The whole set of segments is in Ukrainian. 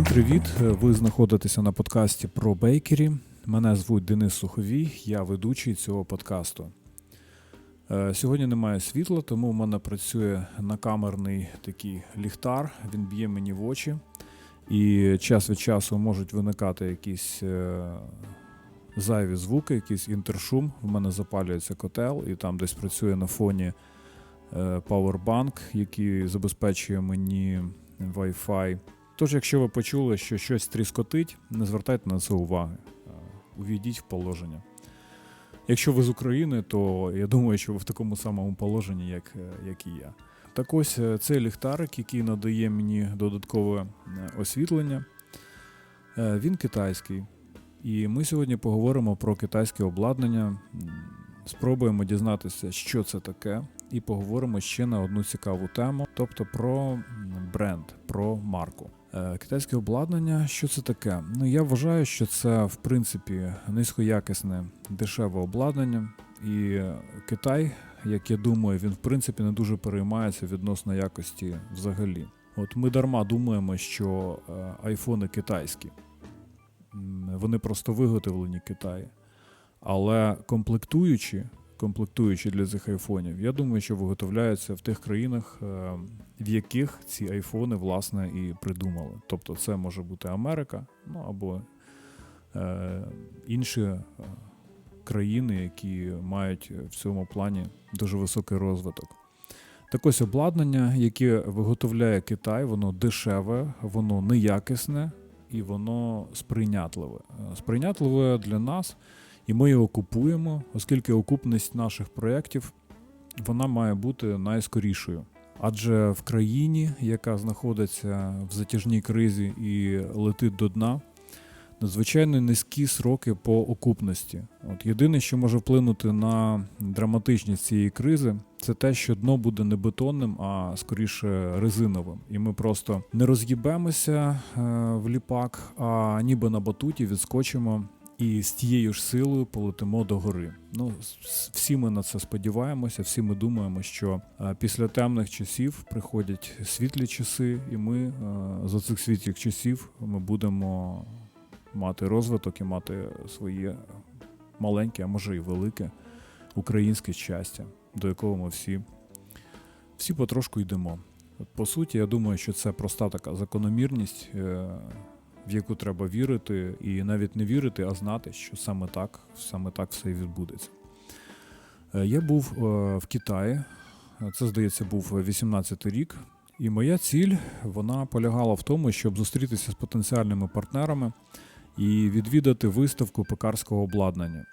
Всім привіт! Ви знаходитеся на подкасті про бейкері. Мене звуть Денис Суховій, я ведучий цього подкасту. Е, Сьогодні немає світла, тому в мене працює накамерний такий ліхтар, він б'є мені в очі, і час від часу можуть виникати якісь е, зайві звуки, якийсь інтершум. В мене запалюється котел, і там десь працює на фоні павербанк, який забезпечує мені Wi-Fi. Тож, якщо ви почули, що щось тріскотить, не звертайте на це уваги. Е, Увійдіть в положення. Якщо ви з України, то я думаю, що ви в такому самому положенні, як, е, як і я. Так ось е, цей ліхтарик, який надає мені додаткове освітлення, він китайський. І ми сьогодні поговоримо про китайське обладнання, спробуємо дізнатися, що це таке, і поговоримо ще на одну цікаву тему, тобто про бренд, про марку. Е, Китайське обладнання, що це таке? Ну я вважаю, що це в принципі низькоякісне дешеве обладнання, і Китай, як я думаю, він в принципі не дуже переймається відносно якості взагалі. От ми дарма думаємо, що е, айфони китайські, вони просто виготовлені Китаї. Але комплектуючі, комплектуючі для цих айфонів, я думаю, що виготовляються в тих країнах, е, в яких ці айфони власне і придумали. Тобто це може бути Америка, ну або е, інші е, країни, які мають в цьому плані дуже високий розвиток. Так ось обладнання, яке виготовляє Китай, воно дешеве, воно неякісне і воно сприйнятливе. Сприйнятливе для нас, і ми його купуємо, оскільки окупність наших проєктів вона має бути найскорішою. Адже в країні, яка знаходиться в затяжній кризі і летить до дна, надзвичайно низькі сроки по окупності. От єдине, що може вплинути на драматичність цієї кризи, це те, що дно буде не бетонним, а скоріше резиновим. І ми просто не роз'їбемося е, в ліпак, а ніби на батуті відскочимо і з тією ж силою полетимо до гори. Ну, всі ми на це сподіваємося, всі ми думаємо, що е, після темних часів приходять світлі часи, і ми е, за цих світлих часів ми будемо мати розвиток і мати своє маленьке, а може і велике українське щастя, до якого ми всі, всі потрошку йдемо. По суті, я думаю, що це проста така закономірність, е, в яку треба вірити, і навіть не вірити, а знати, що саме так, саме так все і відбудеться. Е, Я був е, в Китаї, це, здається, був 18-й рік. І моя ціль вона полягала в тому, щоб зустрітися з потенціальними партнерами і відвідати виставку пекарського обладнання.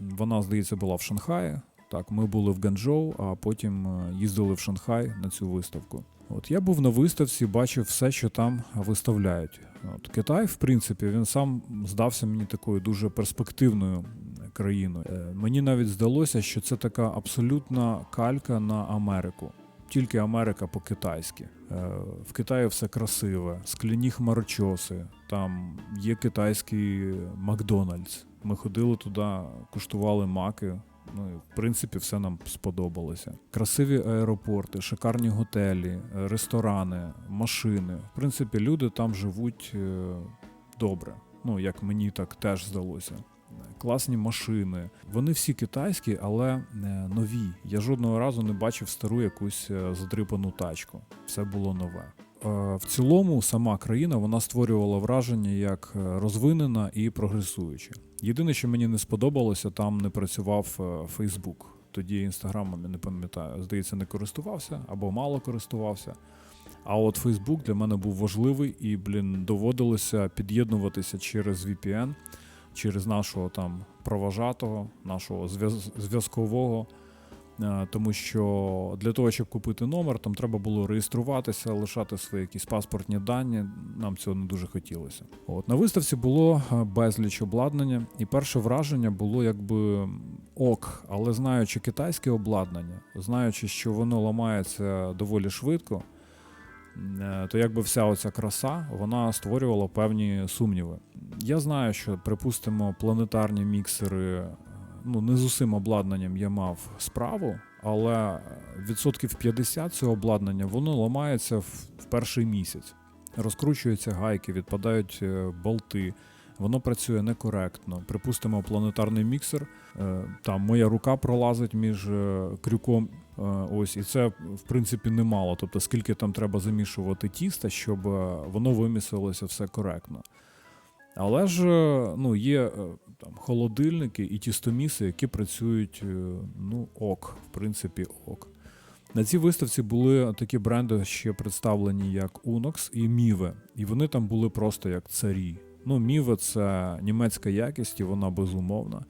Вона, здається, була в Шанхаї. Так, ми були в Ганчжоу, а потім е, їздили в Шанхай на цю виставку. От я був на виставці, бачив все, що там виставляють. От Китай, в принципі, він сам здався мені такою дуже перспективною країною. Е, Мені навіть здалося, що це така абсолютна калька на Америку. Тільки Америка по-китайськи. Е, В Китаї все красиве, скляні хмарочоси, там є китайський Макдональдс. Ми ходили туди, куштували маки. Ну, і, в принципі, все нам сподобалося. Красиві аеропорти, шикарні готелі, е, ресторани, машини. В принципі, люди там живуть е, добре. Ну, як мені так теж здалося. Класні машини. Вони всі китайські, але е, нові. Я жодного разу не бачив стару якусь задрипану тачку. Все було нове. В цілому, сама країна вона створювала враження як розвинена і прогресуюча. Єдине, що мені не сподобалося, там не працював е, Фейсбук. Тоді інстаграмом я не пам'ятаю. Здається, не користувався або мало користувався. А от Фейсбук для мене був важливий і, блін, доводилося під'єднуватися через VPN, через нашого там проважатого, нашого зв'яз- зв'язкового. Е, Тому що для того, щоб купити номер, там треба було реєструватися, лишати свої якісь паспортні дані. Нам цього не дуже хотілося. От на виставці було е, безліч обладнання, і перше враження було якби ок, але знаючи китайське обладнання, знаючи, що воно ламається доволі швидко, е, то якби вся оця краса вона створювала певні сумніви. Я знаю, що, припустимо, планетарні міксери, ну не з усім обладнанням я мав справу, але відсотків 50 цього обладнання воно ламається в, перший місяць. розкручуються гайки, відпадають е, болти. Воно працює некоректно. Припустимо, планетарний міксер. е, Там моя рука пролазить між е, крюком. Ось, і це в принципі немало. Тобто, скільки там треба замішувати тіста, щоб воно вимісилося все коректно. Але ж ну, є там холодильники і тістоміси, які працюють е, ну, ок, в принципі, ок. На цій виставці були такі бренди ще представлені, як Unox і Mive, і вони там були просто як царі. Ну, Mive – це німецька якість, і вона безумовна.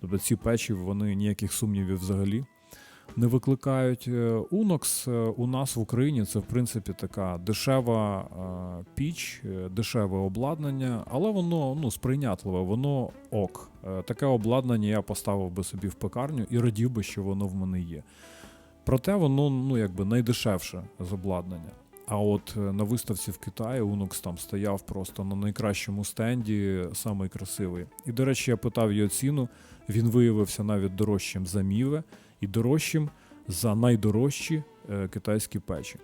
Тобто ці печі вони ніяких сумнівів взагалі не викликають. Е, Unox е, у нас в Україні це в принципі така дешева е, піч, дешеве обладнання, але воно ну, сприйнятливе, воно ок. Таке обладнання я поставив би собі в пекарню і радів би, що воно в мене є. Проте воно ну, якби найдешевше з обладнання. А от на виставці в Китаї Unox там стояв просто на найкращому стенді, самий красивий. І, до речі, я питав його ціну. Він виявився навіть дорожчим за Міве і дорожчим за найдорожчі е, китайські печі.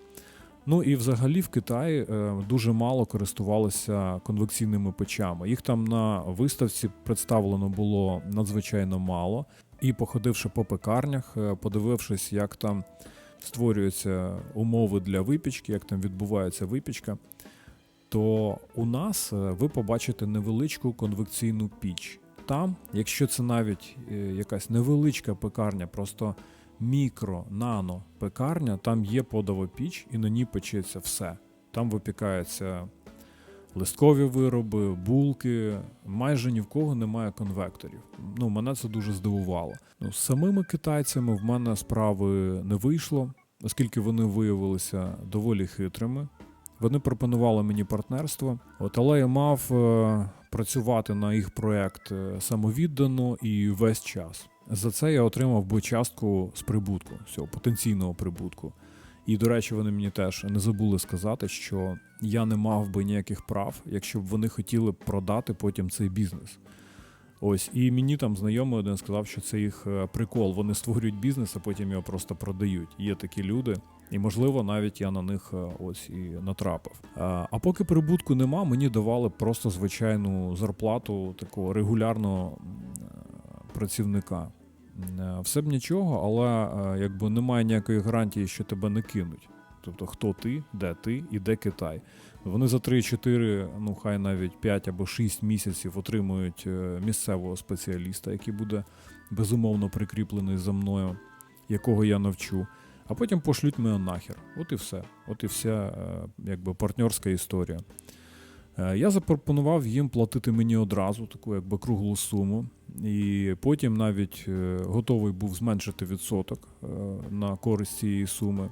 Ну і взагалі в Китаї е, дуже мало користувалися конвекційними печами. Їх там на виставці представлено було надзвичайно мало. І походивши по пекарнях, е, подивившись, як там створюються умови для випічки, як там відбувається випічка, то у нас ви побачите невеличку конвекційну піч. Там, якщо це навіть е, якась невеличка пекарня, просто мікро, нано пекарня, там є подова піч, і на ній печеться все. Там випікаються листкові вироби, булки. Майже ні в кого немає конвекторів. Ну, мене це дуже здивувало. Ну, з самими китайцями в мене справи не вийшло, оскільки вони виявилися доволі хитрими. Вони пропонували мені партнерство, от, але я мав е, працювати на їх проект е, самовіддано і весь час. За це я отримав би частку з прибутку, цього потенційного прибутку. І, до речі, вони мені теж не забули сказати, що я не мав би ніяких прав, якщо б вони хотіли продати потім цей бізнес. Ось, і мені там знайомий один сказав, що це їх е, прикол. Вони створюють бізнес, а потім його просто продають. Є такі люди, і можливо, навіть я на них е, ось і натрапив. А, а поки прибутку нема, мені давали просто звичайну зарплату такого регулярного е, працівника. Е, Все б нічого, але е, якби немає ніякої гарантії, що тебе не кинуть. Тобто, хто ти, де ти і де Китай. Вони за 3-4, ну хай навіть 5 або 6 місяців отримують е, місцевого спеціаліста, який буде безумовно прикріплений за мною, якого я навчу. А потім пошлють мене нахер. От і все. От і вся е, якби партнерська історія. Е, Я запропонував їм платити мені одразу таку якби круглу суму, і потім навіть е, готовий був зменшити відсоток на користь цієї суми.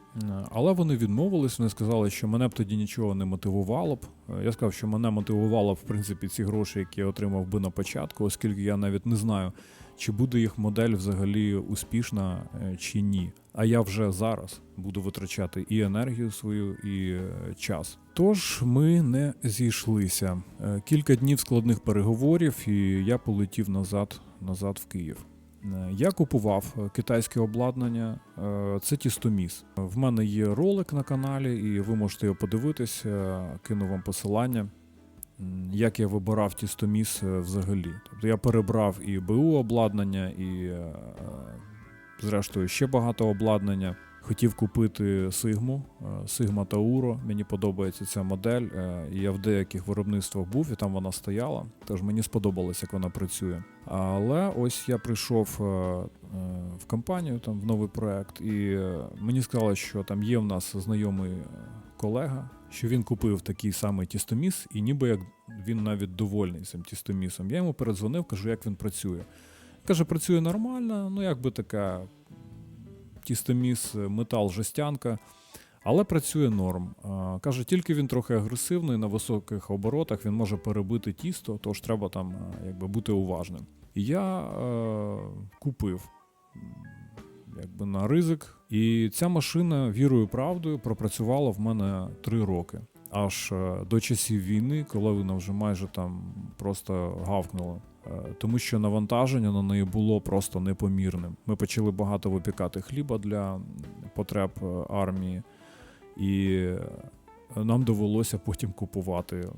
Але вони відмовились, вони сказали, що мене б тоді нічого не мотивувало б. Я сказав, що мене мотивувало б, в принципі ці гроші, які я отримав би на початку, оскільки я навіть не знаю, чи буде їх модель взагалі успішна е, чи ні. А я вже зараз буду витрачати і енергію свою, і е, час. Тож ми не зійшлися. Е, Кілька днів складних переговорів, і я полетів назад, назад в Київ. Я купував китайське обладнання, це тістоміс. В мене є ролик на каналі, і ви можете його подивитись, е, кину вам посилання. Як я вибирав тістоміс е, взагалі. Тобто я перебрав і БУ обладнання, і е, е, зрештою ще багато обладнання. Хотів купити Сигму, Sigma Tauro. Мені подобається ця модель. Я в деяких виробництвах був, і там вона стояла. Тож мені сподобалось, як вона працює. Але ось я прийшов в компанію, там в новий проект, і мені сказали, що там є в нас знайомий колега, що він купив такий самий тістоміс, і ніби як він навіть довольний цим тістомісом. Я йому передзвонив, кажу, як він працює. Каже, працює нормально, ну якби така тістоміс, е, метал, жестянка. Але працює норм. Каже, тільки він трохи агресивний на високих оборотах, він може перебити тісто, тож треба там е, якби бути уважним. І я е, купив якби на ризик. І ця машина вірою правдою пропрацювала в мене три роки. Аж е, до часів війни, коли вона вже майже там просто гавкнула. Е, Тому що навантаження на неї було просто непомірним. Ми почали багато випікати хліба для потреб е, армії, і нам довелося потім купувати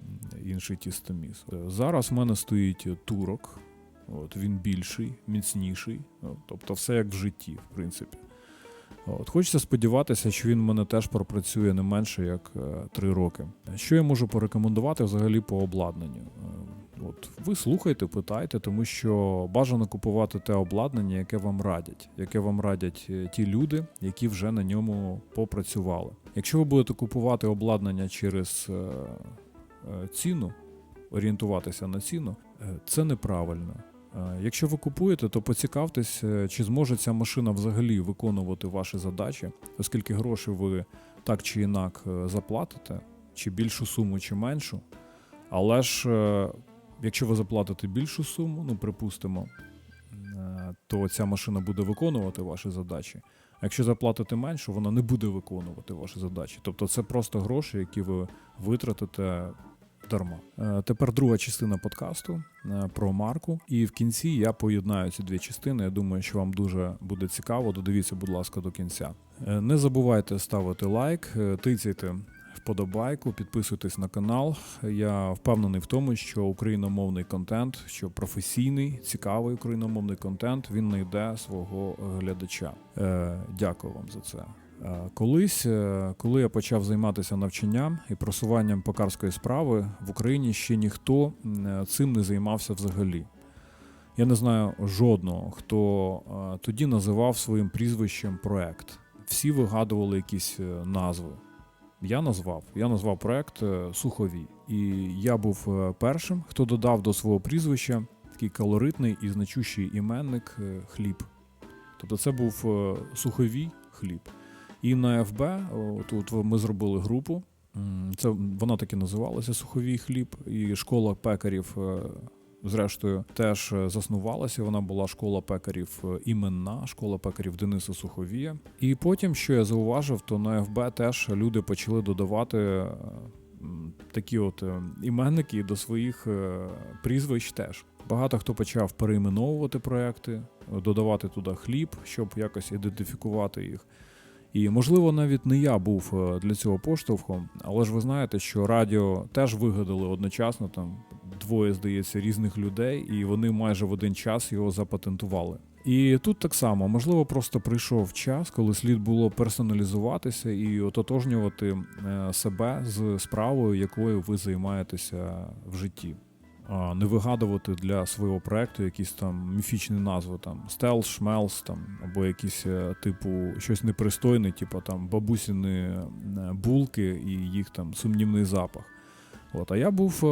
інший тістоміс. Зараз в мене стоїть турок. От, він більший, міцніший. Тобто все як в житті, в принципі. От, хочеться сподіватися, що він в мене теж пропрацює не менше як е, три роки. Що я можу порекомендувати взагалі по обладнанню? Е, От ви слухайте, питайте, тому що бажано купувати те обладнання, яке вам радять, яке вам радять е, ті люди, які вже на ньому попрацювали. Якщо ви будете купувати обладнання через ціну, орієнтуватися на ціну, це неправильно. Е, Якщо ви купуєте, то поцікавтесь, е, чи зможе ця машина взагалі виконувати ваші задачі, оскільки гроші ви так чи інак е, заплатите, чи більшу суму, чи меншу. Але ж, якщо ви заплатите більшу суму, ну припустимо, то ця машина буде виконувати ваші задачі. А якщо заплатите меншу, вона не буде виконувати ваші задачі. Тобто це просто гроші, які ви витратите дарма. Е, Тепер друга частина подкасту е, про марку. І в кінці я поєднаю ці дві частини. Я думаю, що вам дуже буде цікаво. Додивіться, будь ласка, до кінця. Е, Не забувайте ставити лайк, тицяйте вподобайку, підписуйтесь на канал. Я впевнений в тому, що україномовний контент, що професійний, цікавий україномовний контент, він знайде свого глядача. Дякую вам за це. Е, Колись, е, коли я почав займатися навчанням і просуванням покарської справи, в Україні ще ніхто е, цим не займався взагалі. Я не знаю жодного, хто тоді називав своїм прізвищем проект. Всі вигадували якісь назви. Я назвав. Я назвав проект Сухові. І я був першим, хто додав до свого прізвища такий калоритний і значущий іменник хліб. Тобто це був суховій хліб. І на ФБ, тут ми зробили групу. Це вона так і називалася Суховій хліб, і школа пекарів. е, Зрештою, теж е, заснувалася. Вона була школа пекарів е, іменна, школа пекарів Дениса Суховія. І потім, що я зауважив, то на ФБ теж люди почали додавати такі от іменники до своїх прізвищ теж. Багато хто почав перейменовувати проекти, додавати туди хліб, щоб якось ідентифікувати їх. І можливо, навіть не я був е, для цього поштовхом, але ж ви знаєте, що радіо теж вигадали одночасно там двоє, здається, різних людей, і вони майже в один час його запатентували. І тут так само, можливо, просто прийшов час, коли слід було персоналізуватися і ототожнювати е, себе з справою, якою ви займаєтеся в житті. Не вигадувати для свого проекту якісь там міфічні назви, там стелс, шмелс, там або якісь е, типу щось непристойне, типу там бабусіни е, булки і їх там сумнівний запах. От, а я був е,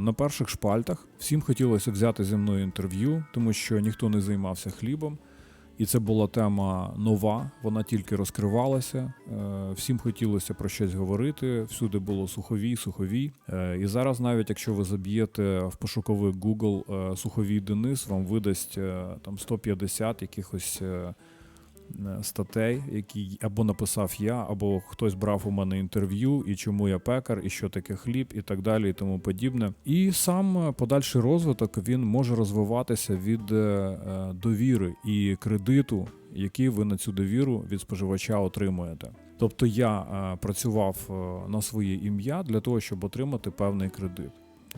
на перших шпальтах. Всім хотілося взяти зі мною інтерв'ю, тому що ніхто не займався хлібом. І це була тема нова, вона тільки розкривалася. Е, Всім хотілося про щось говорити. Всюди було суховій, суховій. Е, І зараз, навіть якщо ви заб'єте в пошуковий Google е, суховій Денис, вам видасть там 150 якихось статей, які або написав я, або хтось брав у мене інтерв'ю, і чому я пекар, і що таке хліб, і так далі, і тому подібне. І сам е, подальший розвиток він може розвиватися від е, е, довіри і кредиту, який ви на цю довіру від споживача отримуєте. Тобто я е, працював е, на своє ім'я для того, щоб отримати певний кредит.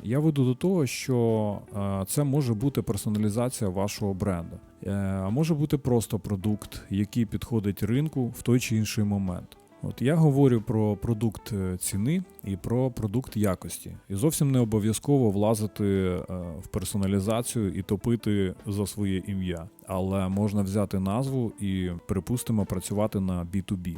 Я веду до того, що е, це може бути персоналізація вашого бренду, Е, а може бути просто продукт, який підходить ринку в той чи інший момент. От я говорю про продукт е, ціни і про продукт якості, і зовсім не обов'язково влазити в персоналізацію і топити за своє ім'я, але можна взяти назву і, припустимо, працювати на B2B.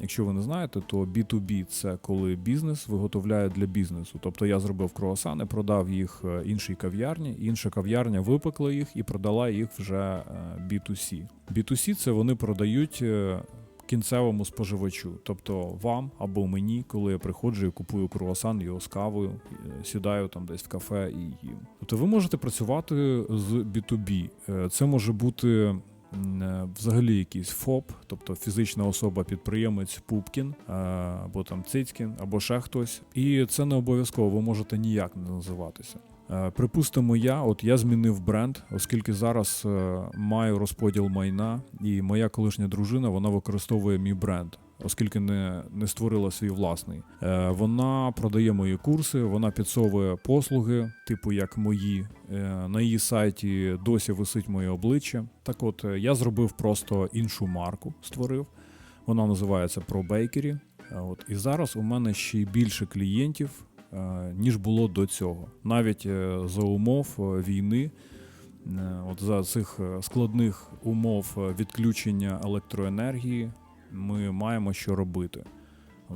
Якщо ви не знаєте, то B2B – це коли бізнес виготовляє для бізнесу. Тобто я зробив круасани, продав їх е, іншій кав'ярні, інша кав'ярня випекла їх і продала їх вже е, B2C. B2C – це вони продають е, кінцевому споживачу, тобто вам або мені, коли я приходжу і купую круасан його з кавою, сідаю там десь в кафе і їм. Тобто ви можете працювати з B2B. Е, Це може бути взагалі якийсь ФОП, тобто фізична особа-підприємець Пупкін, е, або там Цицькін, або ще хтось. І це не обов'язково, ви можете ніяк не називатися. Е, Припустимо, я, от я змінив бренд, оскільки зараз е, маю розподіл майна, і моя колишня дружина вона використовує мій бренд, оскільки не, не створила свій власний. Е, Вона продає мої курси, вона підсовує послуги, типу як мої. Е, На її сайті досі висить моє обличчя. Так от е, я зробив просто іншу марку, створив. Вона називається Pro Bakery. Е, От і зараз у мене ще більше клієнтів, е, ніж було до цього. Навіть за умов війни, от за цих складних умов відключення електроенергії, ми маємо що робити.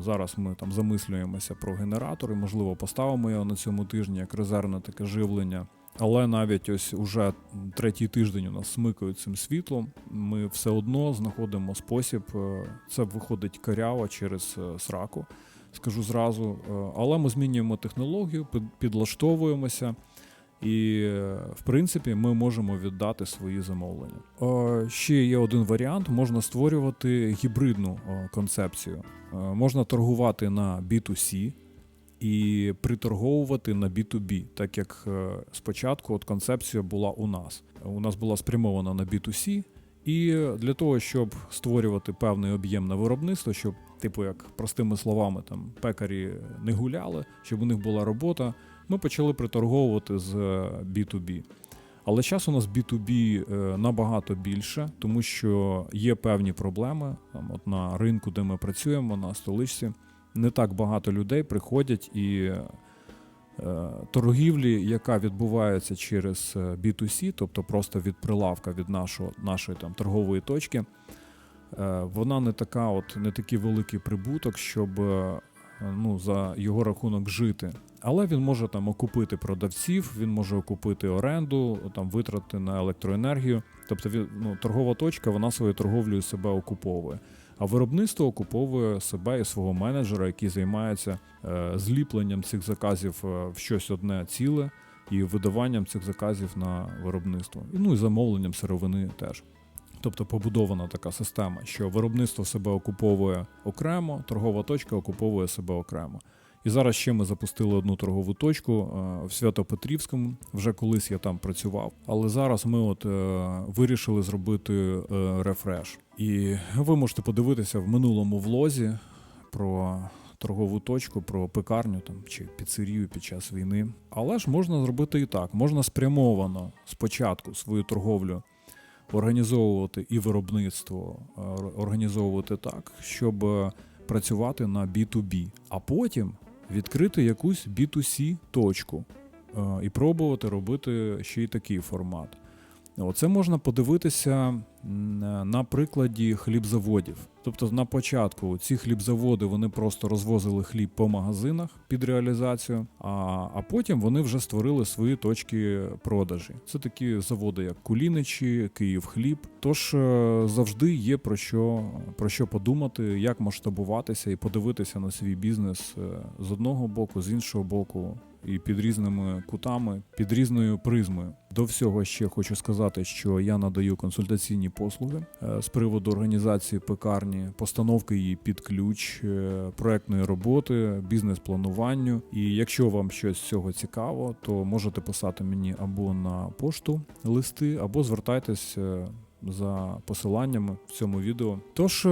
Зараз ми там замислюємося про генератори, можливо, поставимо його на цьому тижні як резервне таке живлення. Але навіть ось уже третій тиждень у нас смикають цим світлом. Ми все одно знаходимо спосіб. е, Це виходить каряво через е, сраку, скажу зразу. Е, Але ми змінюємо технологію, підлаштовуємося. І, в принципі, ми можемо віддати свої замовлення. Е, Ще є один варіант: можна створювати гібридну е, концепцію. Е, Можна торгувати на B2C, і приторговувати на B2B, так як спочатку от концепція була у нас. У нас була спрямована на B2C, і для того, щоб створювати певний об'єм на виробництво, щоб, типу, як простими словами, там пекарі не гуляли, щоб у них була робота, ми почали приторговувати з е, B2B. Але зараз у нас B2B е, набагато більше, тому що є певні проблеми. Там, от на ринку, де ми працюємо, на столичці, не так багато людей приходять і е, торгівлі, яка відбувається через е, B2C, тобто просто від прилавка від нашого, нашої там торгової точки, е, вона не така, от не такий великий прибуток, щоб е, ну, за його рахунок жити. Але він може там окупити продавців, він може окупити оренду, там витрати на електроенергію. Тобто ну, торгова точка вона своєю торговлею себе окуповує. А виробництво окуповує себе і свого менеджера, який займається е, зліпленням цих заказів е, в щось одне ціле і видаванням цих заказів на виробництво. І ну і замовленням сировини теж. Тобто побудована така система, що виробництво себе окуповує окремо, торгова точка окуповує себе окремо. І зараз ще ми запустили одну торгову точку е, в Свято-Петрівському. Вже колись я там працював. Але зараз ми от е, вирішили зробити е, рефреш. І ви можете подивитися в минулому влозі про торгову точку, про пекарню там чи піцерію під час війни. Але ж можна зробити і так: можна спрямовано спочатку свою торговлю організовувати і виробництво е, організовувати так, щоб е, працювати на B2B, а потім відкрити якусь B2C точку е, і пробувати робити ще й такий формат. Оце можна подивитися на прикладі хлібзаводів. Тобто, на початку ці хлібзаводи вони просто розвозили хліб по магазинах під реалізацію, а, а потім вони вже створили свої точки продажі. Це такі заводи, як Куліничі, Київ Хліб. Тож е, завжди є про що, про що подумати, як масштабуватися і подивитися на свій бізнес е, з одного боку, з іншого боку, і під різними кутами, під різною призмою. До всього ще хочу сказати, що я надаю консультаційні послуги е, з приводу організації пекарні, постановки її під ключ, е, проектної роботи, бізнес-плануванню. І якщо вам щось з цього цікаво, то можете писати мені або на пошту листи, або звертайтесь. е, За посиланнями в цьому відео. Тож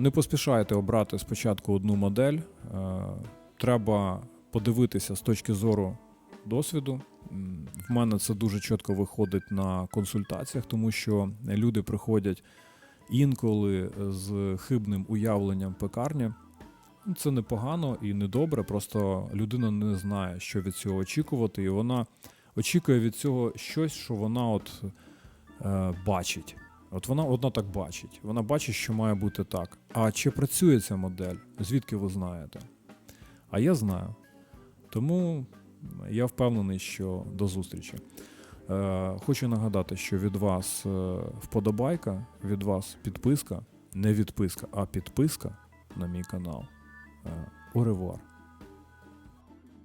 не поспішайте обрати спочатку одну модель. Треба подивитися з точки зору досвіду. В мене це дуже чітко виходить на консультаціях, тому що люди приходять інколи з хибним уявленням пекарні. Це непогано і недобре, просто людина не знає, що від цього очікувати, і вона очікує від цього щось, що вона от е, бачить. От вона одна так бачить. Вона бачить, що має бути так. А чи працює ця модель? Звідки ви знаєте? А я знаю. Тому я впевнений, що до зустрічі. Е, хочу нагадати, що від вас е, вподобайка, від вас підписка, не відписка, а підписка на мій канал. Е, Au revoir.